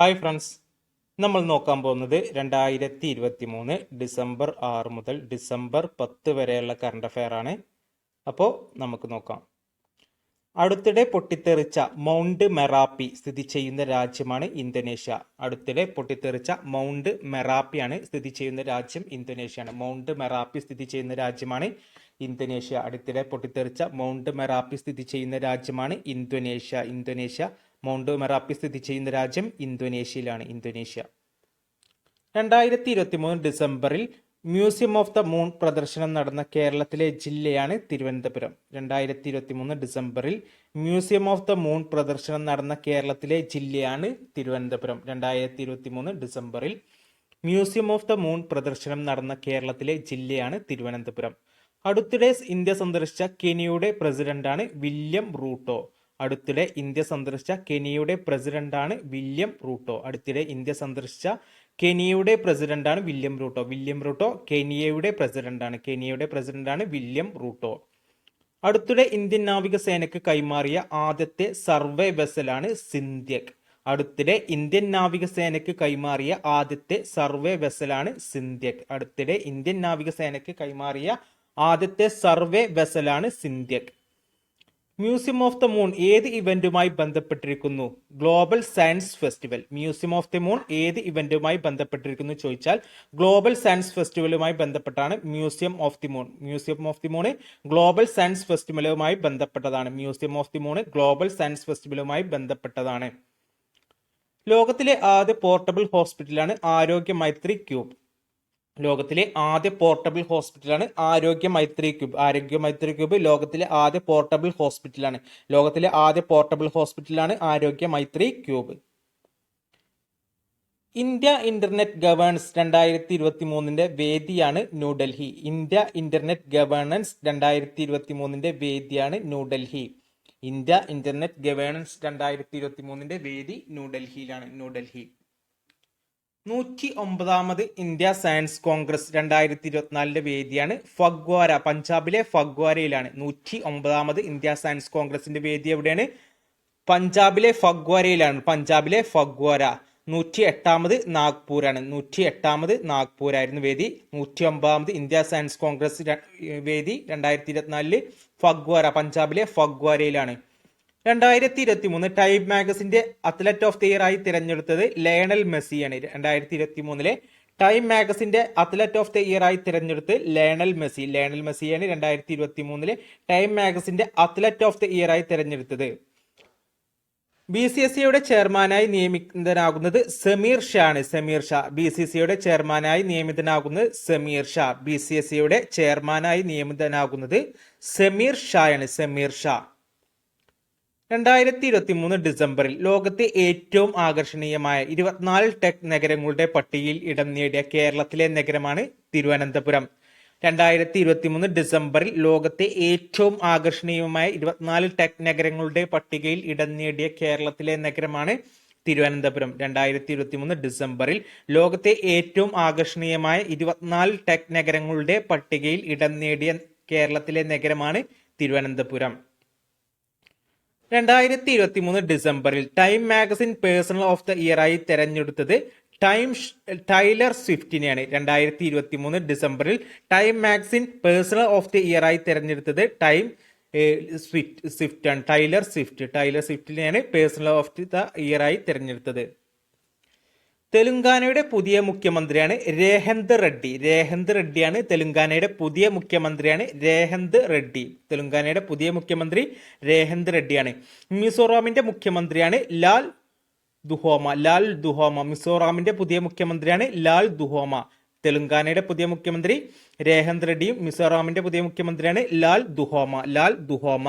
Hi friends. നമ്മൾ നോക്കാൻ പോകുന്നത് രണ്ടായിരത്തി ഇരുപത്തി മൂന്ന് ഡിസംബർ ആറ് മുതൽ ഡിസംബർ പത്ത് വരെയുള്ള കറണ്ട് അഫെയർ ആണ്. അപ്പോൾ നമുക്ക് നോക്കാം. അടുത്തിടെ പൊട്ടിത്തെറിച്ച മൗണ്ട് മെറാപ്പി സ്ഥിതി ചെയ്യുന്ന രാജ്യമാണ് ഇന്തോനേഷ്യ. അടുത്തിടെ പൊട്ടിത്തെറിച്ച മൗണ്ട് മെറാപ്പിയാണ് സ്ഥിതി ചെയ്യുന്ന രാജ്യം ഇന്തോനേഷ്യയാണ്. മൗണ്ട് മെറാപ്പി സ്ഥിതി ചെയ്യുന്ന രാജ്യമാണ് ഇന്തോനേഷ്യ. അടുത്തിടെ പൊട്ടിത്തെറിച്ച മൗണ്ട് മെറാപ്പി സ്ഥിതി ചെയ്യുന്ന രാജ്യമാണ് ഇന്തോനേഷ്യ. ഇന്തോനേഷ്യ മൗണ്ട് മെറാപ്പി സ്ഥിതി ചെയ്യുന്ന രാജ്യം ഇന്തോനേഷ്യയിലാണ് ഇന്തോനേഷ്യ. രണ്ടായിരത്തി ഇരുപത്തി മൂന്ന് ഡിസംബറിൽ മ്യൂസിയം ഓഫ് ദ മൂൺ പ്രദർശനം നടന്ന കേരളത്തിലെ ജില്ലയാണ് തിരുവനന്തപുരം. രണ്ടായിരത്തി ഇരുപത്തി മൂന്ന് ഡിസംബറിൽ മ്യൂസിയം ഓഫ് ദ മൂൺ പ്രദർശനം നടന്ന കേരളത്തിലെ ജില്ലയാണ് തിരുവനന്തപുരം. രണ്ടായിരത്തി ഇരുപത്തി മൂന്ന് ഡിസംബറിൽ മ്യൂസിയം ഓഫ് ദ മൂൺ പ്രദർശനം നടന്ന കേരളത്തിലെ ജില്ലയാണ് തിരുവനന്തപുരം. അടുത്തിടെ ഇന്ത്യ സന്ദർശിച്ച കെനിയുടെ പ്രസിഡന്റാണ് വില്യം റൂട്ടോ. അടുത്തിടെ ഇന്ത്യ സന്ദർശിച്ച കെനിയുടെ പ്രസിഡന്റാണ് വില്യം റൂട്ടോ. അടുത്തിടെ ഇന്ത്യ സന്ദർശിച്ച കെനിയയുടെ പ്രസിഡന്റാണ് വില്യം റൂട്ടോ. വില്യം റൂട്ടോ കെനിയയുടെ പ്രസിഡന്റാണ്. കെനിയയുടെ പ്രസിഡന്റാണ് വില്യം റൂട്ടോ. അടുത്തിടെ ഇന്ത്യൻ നാവികസേനയ്ക്ക് കൈമാറിയ ആദ്യത്തെ സർവേ വെസലാണ് സിന്ധ്യക്. അടുത്തിടെ ഇന്ത്യൻ നാവികസേനയ്ക്ക് കൈമാറിയ ആദ്യത്തെ സർവേ വെസലാണ് സിന്ധ്യക്. അടുത്തിടെ ഇന്ത്യൻ നാവികസേനയ്ക്ക് കൈമാറിയ ആദ്യത്തെ സർവേ വെസലാണ് സിന്ധ്യക്. മ്യൂസിയം ഓഫ് ദ മൂൺ ഏത് ഇവന്റുമായി ബന്ധപ്പെട്ടിരിക്കുന്നു? Global science festival. Museum of the moon ഏത് ഇവന്റുമായി ബന്ധപ്പെട്ടിരിക്കുന്നു ചോദിച്ചാൽ ഗ്ലോബൽ സയൻസ് ഫെസ്റ്റിവലുമായി ബന്ധപ്പെട്ടാണ് museum of the moon. Museum of the moon global science ഫെസ്റ്റിവലുമായി ബന്ധപ്പെട്ടതാണ്. Museum of the moon global science ഫെസ്റ്റിവലുമായി ബന്ധപ്പെട്ടതാണ്. ലോകത്തിലെ ആദ്യ പോർട്ടബിൾ ഹോസ്പിറ്റലാണ് ആരോഗ്യ മൈത്രി ക്യൂബ്. ലോകത്തിലെ ആദ്യ പോർട്ടബിൾ ഹോസ്പിറ്റലാണ് ആരോഗ്യ മൈത്രി ക്യൂബ്. ആരോഗ്യ മൈത്രി ക്യൂബ് ലോകത്തിലെ ആദ്യ പോർട്ടബിൾ ഹോസ്പിറ്റലാണ് ലോകത്തിലെ ആദ്യ പോർട്ടബിൾ ഹോസ്പിറ്റലാണ് Arogya Maitri cube. India internet governance രണ്ടായിരത്തി ഇരുപത്തി മൂന്നിന്റെ വേദിയാണ് ന്യൂഡൽഹി. ഇന്ത്യ ഇന്റർനെറ്റ് ഗവേണൻസ് രണ്ടായിരത്തി ഇരുപത്തി മൂന്നിന്റെ വേദിയാണ് ന്യൂഡൽഹി. ഇന്ത്യ ഇന്റർനെറ്റ് ഗവേണൻസ് രണ്ടായിരത്തി ഇരുപത്തി മൂന്നിന്റെ വേദി ന്യൂഡൽഹിയിലാണ്. ന്യൂഡൽഹി. നൂറ്റി ഒമ്പതാമത് ഇന്ത്യ സയൻസ് കോൺഗ്രസ് രണ്ടായിരത്തി ഇരുപത്തിനാലിന്റെ വേദിയാണ് ഫഗ്വാര പഞ്ചാബിലെ ഫഗ്വാരയിലാണ്. നൂറ്റി ഒമ്പതാമത് ഇന്ത്യ സയൻസ് കോൺഗ്രസിന്റെ വേദി എവിടെയാണ്? പഞ്ചാബിലെ ഫഗ്വാരയിലാണ്. പഞ്ചാബിലെ ഫഗ്വാര. നൂറ്റി എട്ടാമത് നാഗ്പൂരാണ്. നൂറ്റി എട്ടാമത് നാഗ്പൂരായിരുന്നു വേദി. നൂറ്റി ഒമ്പതാമത് ഇന്ത്യ സയൻസ് കോൺഗ്രസ് വേദി രണ്ടായിരത്തി ഇരുപത്തിനാലിൽ ഫഗ്വാര പഞ്ചാബിലെ ഫഗ്വാരയിലാണ്. രണ്ടായിരത്തി ഇരുപത്തി മൂന്ന് ടൈം മാഗസിന്റെ അത്ലറ്റ് ഓഫ് ദി ഇയർ ആയി തിരഞ്ഞെടുത്തത് ലയണൽ മെസ്സിയാണ്. രണ്ടായിരത്തി ഇരുപത്തി മൂന്നിലെ ടൈം മാഗസിന്റെ അത്ലറ്റ് ഓഫ് ദി ഇയർ ആയി തിരഞ്ഞെടുത്ത് ലയണൽ മെസ്സി. ലയണൽ മെസ്സിയാണ് രണ്ടായിരത്തി ഇരുപത്തി മൂന്നിലെ ടൈം മാഗസിന്റെ അത്ലറ്റ് ഓഫ് ദി ഇയർ ആയി തിരഞ്ഞെടുത്തത്. ബി സി എസ് സിയുടെ ചെയർമാനായി നിയമിതനാകുന്നത് സമീർ ഷാ ആണ് സമീർ ഷാ ബി സി സിയുടെ ചെയർമാനായി നിയമിതനാകുന്നത് Sameer Shah. B C S സിയുടെ ചെയർമാനായി നിയമിതനാകുന്നത് സമീർ ഷായാണ്. സമീർ ഷാ. രണ്ടായിരത്തി ഇരുപത്തി മൂന്ന് ഡിസംബറിൽ ലോകത്തെ ഏറ്റവും ആകർഷണീയമായ ഇരുപത്തിനാല് ടെക് നഗരങ്ങളുടെ പട്ടികയിൽ ഇടം നേടിയ കേരളത്തിലെ നഗരമാണ് തിരുവനന്തപുരം. രണ്ടായിരത്തി ഇരുപത്തി മൂന്ന് ഡിസംബറിൽ ലോകത്തെ ഏറ്റവും ആകർഷണീയമായ ഇരുപത്തിനാല് ടെക് നഗരങ്ങളുടെ പട്ടികയിൽ ഇടം നേടിയ കേരളത്തിലെ നഗരമാണ് തിരുവനന്തപുരം. രണ്ടായിരത്തി ഇരുപത്തി മൂന്ന് ഡിസംബറിൽ ലോകത്തെ ഏറ്റവും ആകർഷണീയമായ ഇരുപത്തിനാല് ടെക് നഗരങ്ങളുടെ പട്ടികയിൽ ഇടം നേടിയ കേരളത്തിലെ നഗരമാണ് തിരുവനന്തപുരം. രണ്ടായിരത്തി ഇരുപത്തി മൂന്ന് ഡിസംബറിൽ time magazine personal of the year ആയി തെരഞ്ഞെടുത്തത് ടൈം ടൈലർ സ്വിഫ്റ്റിനെയാണ്. രണ്ടായിരത്തി ഇരുപത്തി മൂന്ന് ഡിസംബറിൽ time magazine personal of the year ആയി തെരഞ്ഞെടുത്തത് ടൈം സ്വിഫ്റ്റ് സ്വിഫ്റ്റ് ആണ് ടൈലർ സ്വിഫ്റ്റ്. ടൈലർ സ്വിഫ്റ്റിനെയാണ് പേഴ്സണൽ ഓഫ് ദ ഇയർ ആയി തെരഞ്ഞെടുത്തത്. തെലുങ്കാനയുടെ പുതിയ മുഖ്യമന്ത്രിയാണ് രേഹന്ത് റെഡ്ഡി. രേഹന്ത് റെഡ്ഡിയാണ് തെലുങ്കാനയുടെ പുതിയ മുഖ്യമന്ത്രിയാണ് രേഹന്ത് റെഡ്ഡി. തെലുങ്കാനയുടെ പുതിയ മുഖ്യമന്ത്രി രേഹന്ത് റെഡ്ഡിയാണ്. മിസോറാമിന്റെ മുഖ്യമന്ത്രിയാണ് ലാൽ ദുഹോമ. ലാൽ ദുഹോമ. മിസോറാമിന്റെ പുതിയ മുഖ്യമന്ത്രിയാണ് ലാൽ ദുഹോമ. തെലുങ്കാനയുടെ പുതിയ മുഖ്യമന്ത്രി രേഹന്ത് റെഡ്ഡിയും മിസോറാമിന്റെ പുതിയ മുഖ്യമന്ത്രിയാണ് ലാൽ ദുഹോമ. ലാൽ ദുഹോമ.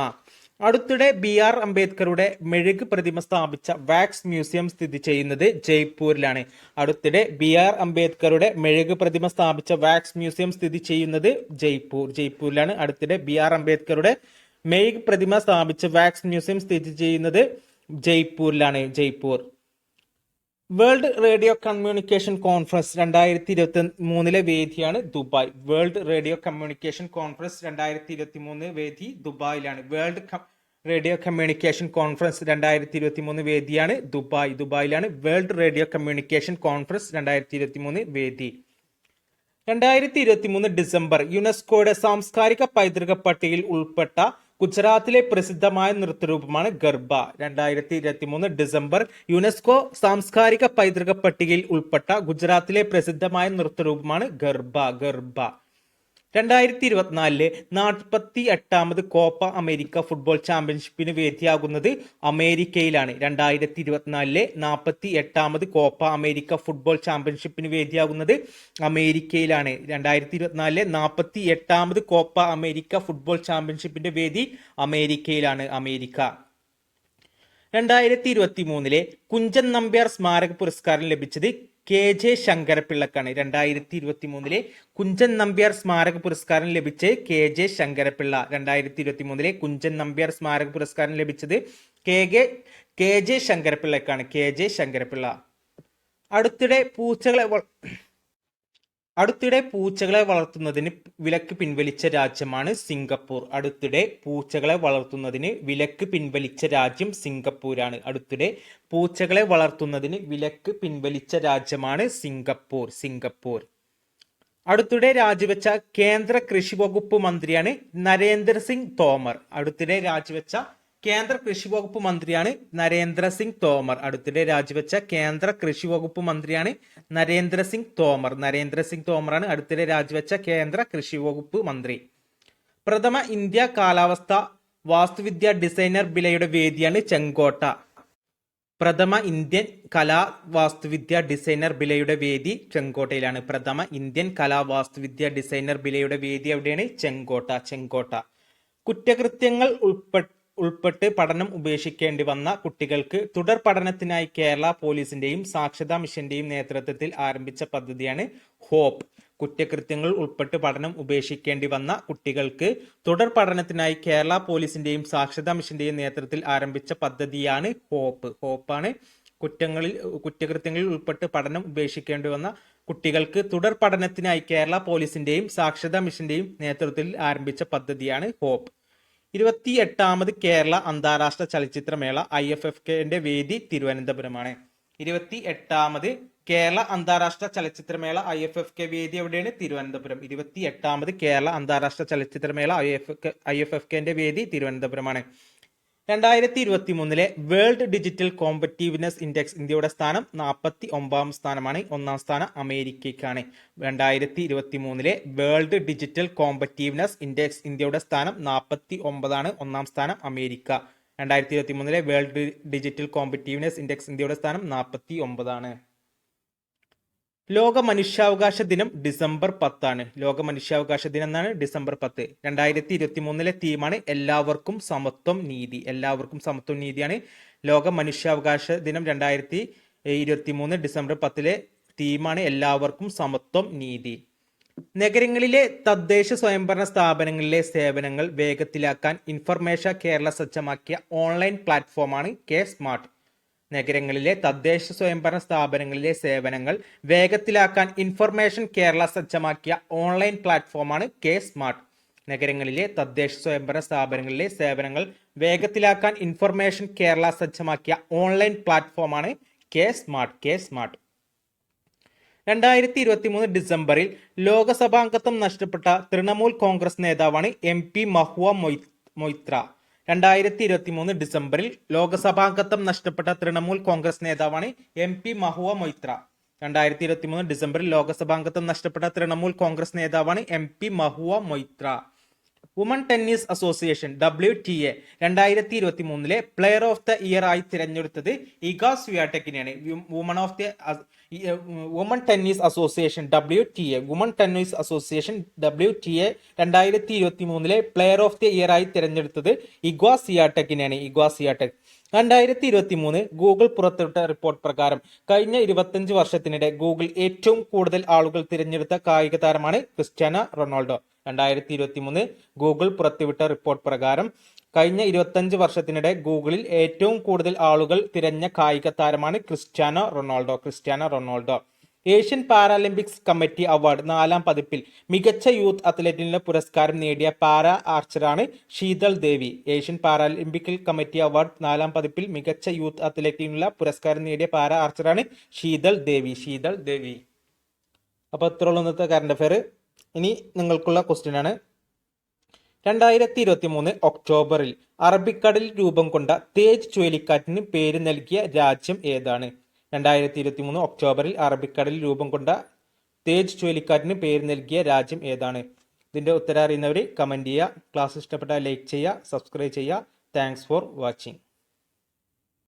അടുത്തിടെ ബി ആർ അംബേദ്കറുടെ മെഴുക് പ്രതിമ സ്ഥാപിച്ച വാക്സ് മ്യൂസിയം സ്ഥിതി ചെയ്യുന്നത് ജയ്പൂരിലാണ്. അടുത്തിടെ ബി ആർ അംബേദ്കറുടെ മെഴുക് പ്രതിമ സ്ഥാപിച്ച വാക്സ് മ്യൂസിയം സ്ഥിതി ചെയ്യുന്നത് ജയ്പൂർ. ജയ്പൂരിലാണ് അടുത്തിടെ ബി ആർ അംബേദ്കറുടെ മെഴുക് പ്രതിമ സ്ഥാപിച്ച വാക്സ് മ്യൂസിയം സ്ഥിതി ചെയ്യുന്നത് ജയ്പൂരിലാണ്. Jaipur. World radio communication conference രണ്ടായിരത്തി ഇരുപത്തി മൂന്നിലെ വേദിയാണ് Dubai. World radio communication conference രണ്ടായിരത്തി ഇരുപത്തി മൂന്ന് വേദി ദുബായിലാണ്. വേൾഡ് റേഡിയോ കമ്മ്യൂണിക്കേഷൻ കോൺഫറൻസ് രണ്ടായിരത്തി ഇരുപത്തി മൂന്ന് വേദിയാണ് ദുബായ്. ദുബായിലാണ് വേൾഡ് റേഡിയോ കമ്മ്യൂണിക്കേഷൻ കോൺഫറൻസ് രണ്ടായിരത്തി ഇരുപത്തി മൂന്ന് വേദി. രണ്ടായിരത്തി ഇരുപത്തി മൂന്ന് ഡിസംബർ യുനെസ്കോയുടെ സാംസ്കാരിക പൈതൃക പട്ടികയിൽ ഉൾപ്പെട്ട ഗുജറാത്തിലെ പ്രസിദ്ധമായ നൃത്തരൂപമാണ് ഗർബ. രണ്ടായിരത്തി ഇരുപത്തി മൂന്ന് ഡിസംബർ യുനെസ്കോ സാംസ്കാരിക പൈതൃക പട്ടികയിൽ ഉൾപ്പെട്ട ഗുജറാത്തിലെ പ്രസിദ്ധമായ നൃത്തരൂപമാണ് ഗർബ. ഗർഭ രണ്ടായിരത്തി ഇരുപത്തിനാലിലെ നാൽപ്പത്തി എട്ടാമത് കോപ്പ അമേരിക്ക ഫുട്ബോൾ ചാമ്പ്യൻഷിപ്പിന് വേദിയാകുന്നത് അമേരിക്കയിലാണ്. രണ്ടായിരത്തി ഇരുപത്തിനാലിലെ നാൽപ്പത്തി എട്ടാമത് കോപ്പ അമേരിക്ക ഫുട്ബോൾ ചാമ്പ്യൻഷിപ്പിന് വേദിയാകുന്നത് അമേരിക്കയിലാണ്. രണ്ടായിരത്തി ഇരുപത്തിനാലിലെ നാൽപ്പത്തി എട്ടാമത് കോപ്പ അമേരിക്ക ഫുട്ബോൾ ചാമ്പ്യൻഷിപ്പിന്റെ വേദി അമേരിക്കയിലാണ്. അമേരിക്ക. രണ്ടായിരത്തി ഇരുപത്തി മൂന്നിലെ കുഞ്ചൻ നമ്പ്യാർ സ്മാരക പുരസ്കാരം ലഭിച്ചത് കെ ജെ ശങ്കരപിള്ളക്കാണ് രണ്ടായിരത്തി ഇരുപത്തി മൂന്നിലെ കുഞ്ചൻ നമ്പ്യാർ സ്മാരക പുരസ്കാരം ലഭിച്ച് കെ ജെ ശങ്കരപിള്ള രണ്ടായിരത്തി ഇരുപത്തി മൂന്നിലെ കുഞ്ചൻ നമ്പ്യാർ സ്മാരക പുരസ്കാരം ലഭിച്ചത് കെ കെ കെ ജെ ശങ്കരപ്പിള്ളക്കാണ്. കെ ജെ ശങ്കരപിള്ള അടുത്തിടെ പൂച്ചകളെ അടുത്തിടെ പൂച്ചകളെ വളർത്തുന്നതിന് വിലക്ക് പിൻവലിച്ച രാജ്യമാണ് സിംഗപ്പൂർ. അടുത്തിടെ പൂച്ചകളെ വളർത്തുന്നതിന് വിലക്ക് പിൻവലിച്ച രാജ്യം സിംഗപ്പൂരാണ്. അടുത്തിടെ പൂച്ചകളെ വളർത്തുന്നതിന് വിലക്ക് പിൻവലിച്ച രാജ്യമാണ് സിംഗപ്പൂർ. സിംഗപ്പൂർ. അടുത്തിടെ രാജിവെച്ച കേന്ദ്ര കൃഷി വകുപ്പ് മന്ത്രിയാണ് നരേന്ദ്ര സിംഗ് തോമർ. അടുത്തിടെ രാജിവെച്ച കേന്ദ്ര കൃഷി വകുപ്പ് മന്ത്രിയാണ് നരേന്ദ്ര സിംഗ് തോമർ. അടുത്തിടെ രാജിവെച്ച കേന്ദ്ര കൃഷി വകുപ്പ് മന്ത്രിയാണ് നരേന്ദ്ര സിംഗ് തോമർ. നരേന്ദ്ര സിംഗ് തോമറാണ് അടുത്തിടെ രാജിവെച്ച കേന്ദ്ര കൃഷി വകുപ്പ് മന്ത്രി. പ്രഥമ ഇന്ത്യ കാലാവസ്ഥ വാസ്തുവിദ്യ ഡിസൈനർ ബിലയുടെ വേദിയാണ് ചെങ്കോട്ട. പ്രഥമ ഇന്ത്യൻ കലാ വാസ്തുവിദ്യ ഡിസൈനർ ബിലയുടെ വേദി ചെങ്കോട്ടയിലാണ്. പ്രഥമ ഇന്ത്യൻ കലാ വാസ്തുവിദ്യ ഡിസൈനർ ബിലയുടെ വേദി എവിടെയാണ് ചെങ്കോട്ട. ചെങ്കോട്ട കുറ്റകൃത്യങ്ങൾ ഉൾപ്പെ ഉൾപ്പെട്ട് പഠനം ഉപേക്ഷിക്കേണ്ടി വന്ന കുട്ടികൾക്ക് തുടർ പഠനത്തിനായി കേരള പോലീസിന്റെയും സാക്ഷരതാ മിഷന്റെയും നേതൃത്വത്തിൽ ആരംഭിച്ച പദ്ധതിയാണ് ഹോപ്പ്. കുറ്റകൃത്യങ്ങൾ ഉൾപ്പെട്ട് പഠനം ഉപേക്ഷിക്കേണ്ടി വന്ന കുട്ടികൾക്ക് തുടർ പഠനത്തിനായി കേരള പോലീസിന്റെയും സാക്ഷരതാ മിഷന്റെയും നേതൃത്വത്തിൽ ആരംഭിച്ച പദ്ധതിയാണ് ഹോപ്പ്. ഹോപ്പാണ് കുറ്റങ്ങളിൽ കുറ്റകൃത്യങ്ങളിൽ ഉൾപ്പെട്ട് പഠനം ഉപേക്ഷിക്കേണ്ടി വന്ന കുട്ടികൾക്ക് തുടർ പഠനത്തിനായി കേരള പോലീസിന്റെയും സാക്ഷരതാ മിഷന്റെയും നേതൃത്വത്തിൽ ആരംഭിച്ച പദ്ധതിയാണ് ഹോപ്പ്. ഇരുപത്തി എട്ടാമത് കേരള അന്താരാഷ്ട്ര ചലച്ചിത്രമേള ഐ എഫ് എഫ് കെന്റെ വേദി തിരുവനന്തപുരമാണ്. ഇരുപത്തി എട്ടാമത് കേരള അന്താരാഷ്ട്ര ചലച്ചിത്രമേള ഐ എഫ് എഫ് കെ വേദി എവിടെയാണ്? തിരുവനന്തപുരം. ഇരുപത്തി എട്ടാമത് കേരള അന്താരാഷ്ട്ര ചലച്ചിത്രമേള I F I F F കെന്റെ വേദി തിരുവനന്തപുരമാണ്. രണ്ടായിരത്തി ഇരുപത്തി മൂന്നിലെ വേൾഡ് ഡിജിറ്റൽ കോമ്പറ്റീവ്നെസ് ഇൻഡെക്സ് ഇന്ത്യയുടെ സ്ഥാനം നാൽപ്പത്തി ഒമ്പതാം സ്ഥാനമാണ്. ഒന്നാം സ്ഥാനം അമേരിക്കയ്ക്കാണ്. രണ്ടായിരത്തി ഇരുപത്തി മൂന്നിലെ വേൾഡ് ഡിജിറ്റൽ കോമ്പറ്റീവ്നെസ് ഇൻഡെക്സ് ഇന്ത്യയുടെ സ്ഥാനം നാൽപ്പത്തി ഒമ്പതാണ് ഒന്നാം സ്ഥാനം അമേരിക്ക. രണ്ടായിരത്തി ഇരുപത്തി മൂന്നിലെ വേൾഡ് ഡിജിറ്റൽ കോമ്പറ്റീവ്നെസ് ഇൻഡെക്സ് ഇന്ത്യയുടെ സ്ഥാനം നാൽപ്പത്തി ഒമ്പതാണ് ലോക മനുഷ്യാവകാശ ദിനം ഡിസംബർ പത്താണ്. ലോക മനുഷ്യാവകാശ ദിനം എന്നാണ് ഡിസംബർ പത്ത്. രണ്ടായിരത്തി ഇരുപത്തി മൂന്നിലെ തീമാണ് എല്ലാവർക്കും സമത്വം നീതി. എല്ലാവർക്കും സമത്വം നീതിയാണ് ലോക മനുഷ്യാവകാശ ദിനം രണ്ടായിരത്തി ഇരുപത്തി മൂന്ന് ഡിസംബർ പത്തിലെ തീമാണ് എല്ലാവർക്കും സമത്വം നീതി. നഗരങ്ങളിലെ തദ്ദേശ സ്വയംഭരണ സ്ഥാപനങ്ങളിലെ സേവനങ്ങൾ വേഗത്തിലാക്കാൻ ഇൻഫർമേഷൻ കേരള സജ്ജമാക്കിയ ഓൺലൈൻ പ്ലാറ്റ്ഫോമാണ് കെ സ്മാർട്ട്. നഗരങ്ങളിലെ തദ്ദേശ സ്വയംഭരണ സ്ഥാപനങ്ങളിലെ സേവനങ്ങൾ വേഗത്തിലാക്കാൻ ഇൻഫർമേഷൻ കേരള സജ്ജമാക്കിയ ഓൺലൈൻ പ്ലാറ്റ്ഫോമാണ് കെ സ്മാർട്ട്. നഗരങ്ങളിലെ തദ്ദേശ സ്വയംഭരണ സ്ഥാപനങ്ങളിലെ സേവനങ്ങൾ വേഗത്തിലാക്കാൻ ഇൻഫർമേഷൻ കേരള സജ്ജമാക്കിയ ഓൺലൈൻ പ്ലാറ്റ്ഫോമാണ് കെ സ്മാർട്ട് കെ സ്മാർട്ട്. രണ്ടായിരത്തി ഇരുപത്തി മൂന്ന് ഡിസംബറിൽ ലോകസഭാംഗത്വം നഷ്ടപ്പെട്ട തൃണമൂൽ കോൺഗ്രസ് നേതാവാണ് എം പി മഹുവ മൊയ് മൊയ്ത്ര. രണ്ടായിരത്തി ഇരുപത്തി മൂന്ന് ഡിസംബറിൽ ലോകസഭാംഗത്വം നഷ്ടപ്പെട്ട തൃണമൂൽ കോൺഗ്രസ് നേതാവാണ് എം പി മഹുവ മൊയ്ത്ര. രണ്ടായിരത്തി ഇരുപത്തി മൂന്ന് ഡിസംബറിൽ ലോകസഭാംഗത്വം നഷ്ടപ്പെട്ട തൃണമൂൽ കോൺഗ്രസ് നേതാവാണ് M P Mahua Moitra. Woman tennis association W T A രണ്ടായിരത്തി ഇരുപത്തി മൂന്നിലെ പ്ലെയർ ഓഫ് ദ ഇയർ ആയി തിരഞ്ഞെടുത്തത് Iga's സ്വിയാടെക്കിനെയാണ്. Woman of the woman tennis association W T A woman tennis association W T A രണ്ടായിരത്തി ഇരുപത്തി മൂന്നിലെ പ്ലെയർ ഓഫ് ദി ഇയർ ആയി തിരഞ്ഞെടുത്തത് ഇഗ്വാ സിയാടെക്കിനെയാണ് ഇഗ്വാ സിയാടെക് രണ്ടായിരത്തി ഇരുപത്തി മൂന്ന് ഗൂഗിൾ പുറത്തുവിട്ട റിപ്പോർട്ട് പ്രകാരം കഴിഞ്ഞ ഇരുപത്തഞ്ച് വർഷത്തിനിടെ ഗൂഗിൾ ഏറ്റവും കൂടുതൽ ആളുകൾ തിരഞ്ഞെടുത്ത കായിക താരമാണ് ക്രിസ്ത്യാനോ റൊണാൾഡോ. രണ്ടായിരത്തി ഇരുപത്തി മൂന്ന് ഗൂഗിൾ പുറത്തുവിട്ട റിപ്പോർട്ട് പ്രകാരം കഴിഞ്ഞ ഇരുപത്തഞ്ച് വർഷത്തിനിടെ ഗൂഗിളിൽ ഏറ്റവും കൂടുതൽ ആളുകൾ തിരഞ്ഞ കായിക താരമാണ് Cristiano Ronaldo. Cristiano Ronaldo. Asian Paralympics committee award നാലാം പതിപ്പിൽ മികച്ച യൂത്ത് അത്ലറ്റിനുള്ള പുരസ്കാരം നേടിയ para ആർച്ചറാണ് Sheetal Devi. Asian Paralympic committee award നാലാം പതിപ്പിൽ മികച്ച യൂത്ത് അത്ലറ്റിനുള്ള പുരസ്കാരം നേടിയ പാര ആർച്ചറാണ് ശീതൾ ദേവി. ശീതൾ ദേവി. അപ്പോൾ ഇത്രയുള്ള ഇന്നത്തെ കറണ്ട് അഫയർ ഇനി നിങ്ങൾക്കുള്ള ക്വസ്റ്റ്യൻ ആണ്. രണ്ടായിരത്തി ഇരുപത്തി മൂന്ന് ഒക്ടോബറിൽ അറബിക്കടലിൽ രൂപം കൊണ്ട തേജ് ചുഴലിക്കാറ്റിന് പേര് നൽകിയ രാജ്യം ഏതാണ്? രണ്ടായിരത്തി ഇരുപത്തി മൂന്ന് ഒക്ടോബറിൽ അറബിക്കടലിൽ രൂപം കൊണ്ട തേജ് ചുഴലിക്കാറ്റിന് പേര് നൽകിയ രാജ്യം ഏതാണ്? ഇതിന്റെ ഉത്തരം അറിയുന്നവർ കമന്റ് ചെയ്യുക. ക്ലാസ് ഇഷ്ടപ്പെട്ടാൽ ലൈക്ക് ചെയ്യുക സബ്സ്ക്രൈബ് ചെയ്യുക. Thanks for watching